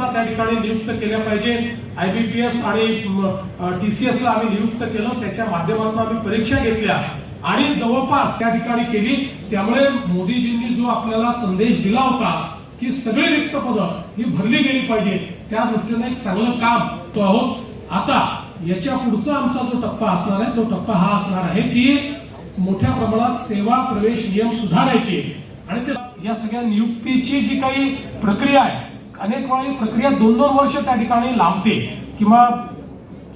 त्या ठिकाणी नियुक्त केल्या पाहिजे. आयबीपीएस आणि टीसीएस ला आम्ही नियुक्त केलं. त्याच्या माध्यमातून आम्ही परीक्षा घेतल्या. आणि जवळपास त्या ठिकाणी केली. त्यामुळे मोदीजींनी जो आपल्याला संदेश दिला होता की सगळी रिक्त पदं ही भरली गेली पाहिजे. त्या दृष्टीने एक चांगलं काम तो आहोत आता याच्या पुढचा आमचा जो टप्पा असणार आहे तो टप्पा हा असणार आहे की मोठ्या प्रमाणात सेवा प्रवेश नियम सुधारायचे. आणि ते या सगळ्या नियुक्तीची जी काही प्रक्रिया आहे अनेक वेळा ही प्रक्रिया दोन दोन वर्ष त्या ठिकाणी लांबते किंवा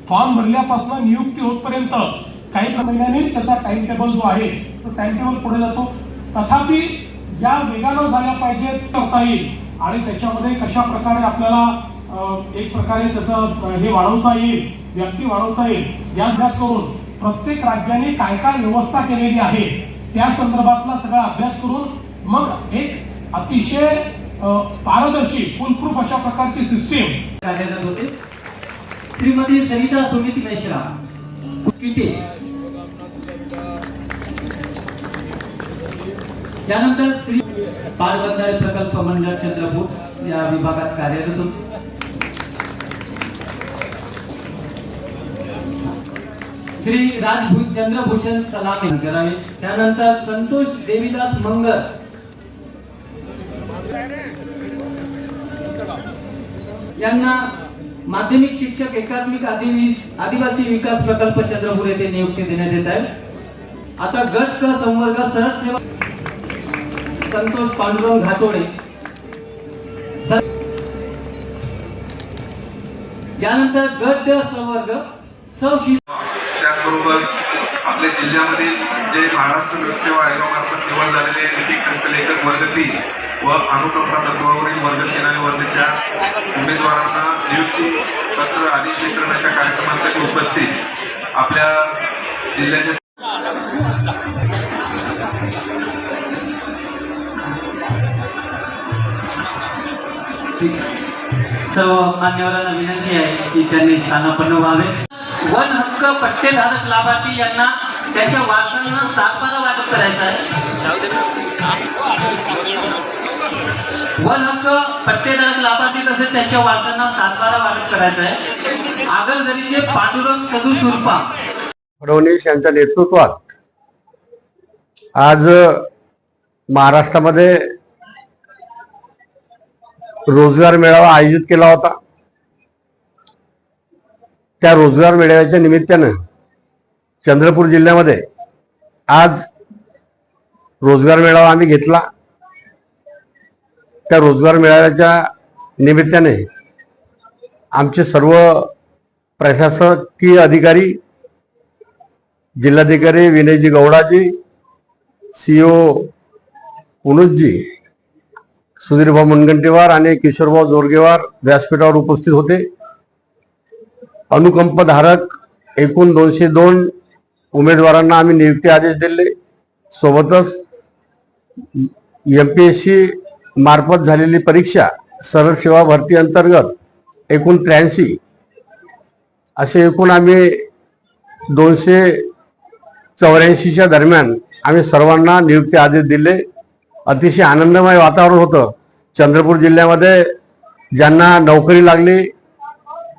फॉर्म भरल्यापासून नियुक्ती होतपर्यंत काही महिन्यांनी त्याचा टाइम टेबल जो आहे तो टाइम टेबल पुढे जातो. तथापि या वेगानं झाल्या पाहिजेत करता येईल आणि त्याच्यामध्ये कशा प्रकारे आपल्याला एक प्रकारे त्याचं हे वाढवता येईल व्यक्ती वाढवता येईल या अभ्यास करून प्रत्येक राज्याने काय काय व्यवस्था केलेली आहे त्या संदर्भातला सगळा अभ्यास करून मग एक अतिशय पारदर्शी फुलप्रूफ अशा प्रकारची सिस्टीम कार्यरत होते? श्रीमती सरिता सुमित मिश्रा किटे त्यानंतर श्री पारबंधारे प्रकल्प मंडळ चंद्रपूर या विभागात कार्यरत होते. श्री राजभूत चंद्रभूषण सलामी करावे. त्यानंतर संतोष देवीदास मंगल यांना माध्यमिक शिक्षक एकात्मिक आदिवीस आदिवासी विकास प्रकल्प चंद्रपूर येथे नियुक्ती देण्यात येत आहे. आता गट क संवर्ग सरळ सेवा संतोष पांडुरंग घातोडे. यानंतर गट ड संवर्ग सौशी त्याचबरोबर आपल्या जिल्ह्यामधील जे महाराष्ट्र लोकसेवा आयोगामार्फत निवड झालेले लिपिक टंकलेखक वर्ग तीन. व अनुकंपा तत्वावरील वर्ग तीन आणि वर्ग उमेदवारांना नियुक्ती पत्र आदी स्वीकारण्याच्या कार्यक्रमासाठी उपस्थित आपल्या जिल्ह्याच्या सर्व मान्यवरांना विनंती आहे की त्यांनी स्थानापन्न व्हावे. वन हक्क पट्टेधारक लाभार्थी यांना त्यांच्या वासनांना सातबारा वाटप करायचा आहे. वन हक्क पट्टेधारक लाभार्थी तसेच त्यांच्या वारसांना सातबारा वाटप करायचा आहे. आगरझरीचे पांडुरंग सदू सुरपा. फडणवीस यांच्या नेतृत्वात आज महाराष्ट्रामध्ये रोजगार मेळावा आयोजित केला होता. त्या रोजगार मेळाव्याच्या निमित्तानं चंद्रपूर जिल्ह्यामध्ये आज रोजगार मेळावा आम्ही घेतला. त्या रोजगार मेळाव्याच्या निमित्ताने आमचे सर्व प्रशासकीय अधिकारी जिल्हाधिकारी विनयजी गौडाजी सीओ पुनुजी सुधीरभाऊ मुनगंटीवार आणि किशोरभाऊ जोरगेवार व्यासपीठावर उपस्थित होते. अनुकंपधारक एकूण दोनशे दोन उमेदवारांना आम्ही नियुक्ती आदेश दिले. सोबतच एम पी एस सी मार्फत झालेली परीक्षा सरळ सेवा भरती अंतर्गत एकूण त्र्याऐंशी असे एकूण आम्ही दोनशे चौऱ्याऐंशीच्या दरम्यान आम्ही सर्वांना नियुक्ती आदेश दिले. अतिशय आनंदमय वातावरण होतं. चंद्रपूर जिल्ह्यामध्ये ज्यांना नोकरी लागली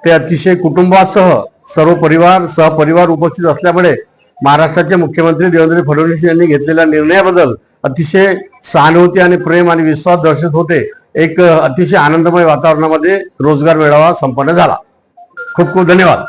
ते अतिशय कुटुंबासह सर्व परिवार सहपरिवार उपस्थित असल्यामुळे महाराष्ट्राचे मुख्यमंत्री देवेंद्र फडणवीस यांनी घेतलेल्या निर्णयाबद्दल अतिशय सहानुभूती आणि प्रेम आणि विश्वास दर्शक होते. एक अतिशय आनंदमय वातावरणामध्ये रोजगार मेळावा संपन्न झाला. खूप खूप धन्यवाद.